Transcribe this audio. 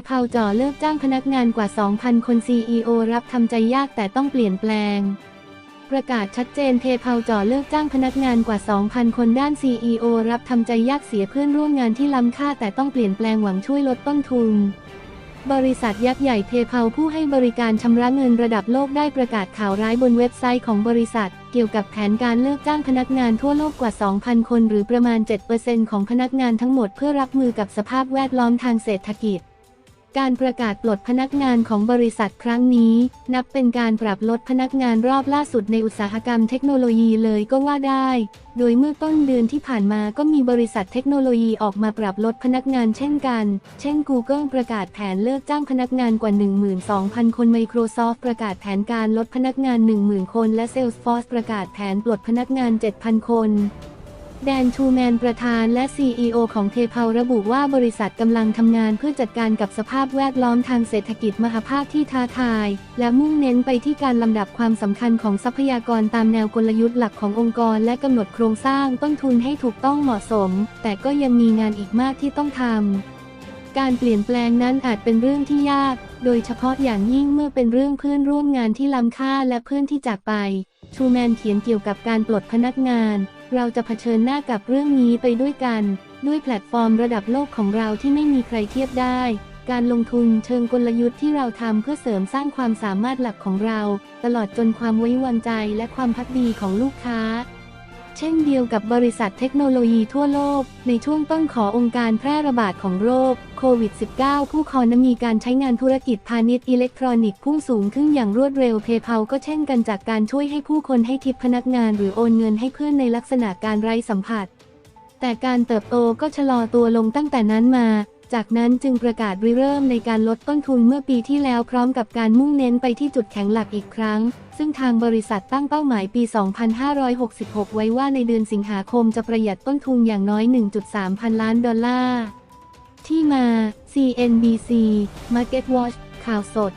PayPal จ่อเลิกจ้างพนักงานกว่า 2,000 คน CEO รับทำใจยากแต่ต้องเปลี่ยนแปลง ประกาศชัดเจน PayPal จ่อเลิกจ้างพนักงานกว่า 2,000 คนด้าน CEO รับทำใจยากเสียเพื่อนร่วมงานที่ล้ำค่าแต่ต้องเปลี่ยนแปลงหวังช่วยลดต้นทุนบริษัทยักษ์ใหญ่ PayPal ผู้ให้บริการชำระเงินระดับโลกได้ประกาศข่าวร้ายบนเว็บไซต์ของบริษัท เกี่ยวกับแผนการเลิกจ้างพนักงานทั่วโลกกว่า 2,000 คน หรือประมาณ 7%ของพนักงานทั้งหมดเพื่อรับมือกับสภาพแวดล้อมทางเศรษฐกิจ การประกาศปลดพนักงานของบริษัทครั้งนี้ นับเป็นการปรับลดพนักงานรอบล่าสุดในอุตสาหกรรมเทคโนโลยีเลยก็ว่าได้ โดยเมื่อต้นเดือนที่ผ่านมาก็มีบริษัทเทคโนโลยีออกมาปรับลดพนักงานเช่นกัน เช่น Google ประกาศแผนเลิกจ้างพนักงานกว่า 12,000 คน Microsoft ประกาศแผนการลดพนักงาน 10,000 คน และ Salesforce ประกาศแผนปลดพนักงาน 7,000 คน แดนทูแมนประธานและ CEO ของเทเพาระบุว่าบริษัทกำลังทำงานเพื่อจัดการกับสภาพแวดล้อมทางเศรษฐกิจมหภาคที่ท้าทาย และมุ่งเน้นไปที่การลำดับความสำคัญของทรัพยากรตามแนวกลยุทธ์หลักขององค์กร และกำหนดโครงสร้างต้นทุนให้ถูกต้องเหมาะสม แต่ก็ยังมีงานอีกมากที่ต้องทำการเปลี่ยนแปลงนั้นอาจเป็นเรื่องที่ยาก โดยเฉพาะอย่างยิ่งเมื่อเป็นเรื่องเพื่อนร่วมงานที่ล้ำค่าและเพื่อนที่จากไปชูแมนเขียนเกี่ยวกับการปลดพนักงาน เราจะเผชิญหน้ากับเรื่องนี้ไปด้วยกัน ด้วยแพลตฟอร์มระดับโลกของเราที่ไม่มีใครเทียบได้ การลงทุนเชิงกลยุทธ์ที่เราทำเพื่อเสริมสร้างความสามารถหลักของเรา ตลอดจนความไว้วางใจและความพักดีของลูกค้า เช่นเดียวกับบริษัทเทคโนโลยีทั่วโลก ในช่วงต้นขอองค์การแพร่ระบาดของโรคโควิด -19 ผู้คอนมีการใช้งานธุรกิจพาณิชย์อิเล็กทรอนิกส์พุ่งสูงขึ้นอย่างรวดเร็วเพย์เพาก็เช่นกันจากการช่วยให้ผู้คนให้ทิปพนักงานหรือโอนเงินให้เพื่อนในลักษณะการไร้สัมผัส แต่การเติบโตก็ชะลอตัวลงตั้งแต่นั้นมา จากนั้นจึงประกาศริเริ่มในการลดต้นทุนเมื่อปีที่แล้วพร้อมกับการมุ่งเน้นไปที่จุดแข็งหลักอีกครั้ง ซึ่งทางบริษัทตั้งเป้าหมายปี 2566 ไว้ว่าในเดือนสิงหาคมจะประหยัดต้นทุนอย่างน้อย 1.3 พันล้านดอลลาร์ ที่มา CNBC Market Watch ข่าวสด